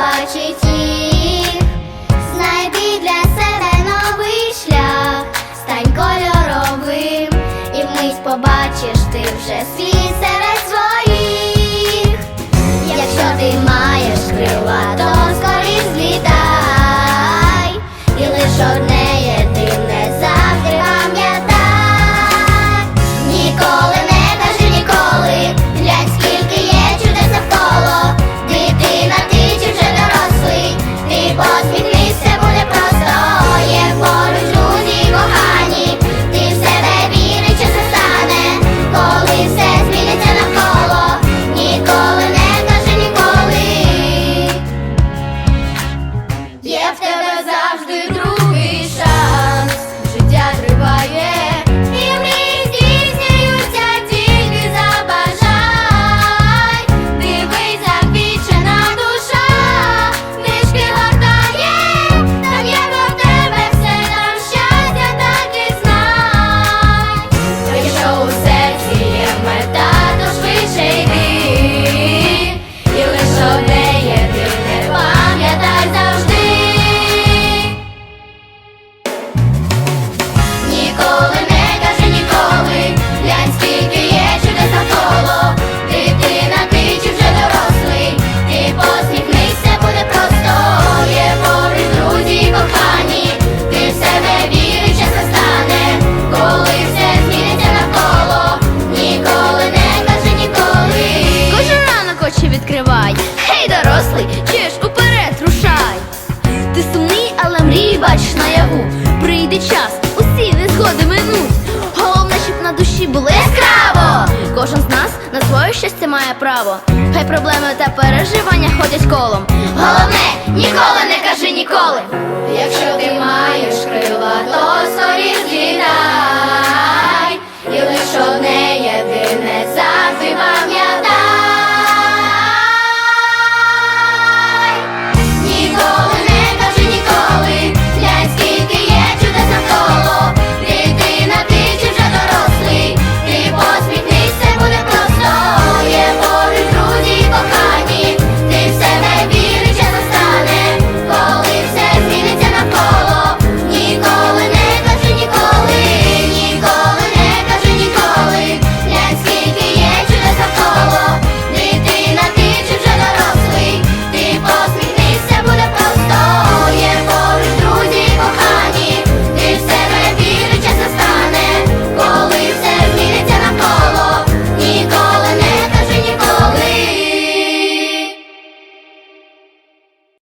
Бачить їх, знайди для себе новий шлях, стань кольоровим, і вмить побачиш ти вже світ серед своїх, якщо ти маєш крила, то скоріш злітай. І лиш одне. це має право. Хай проблеми та переживання ходять колом. Головне, ніколи не кажи ніколи, якщо ти маєш.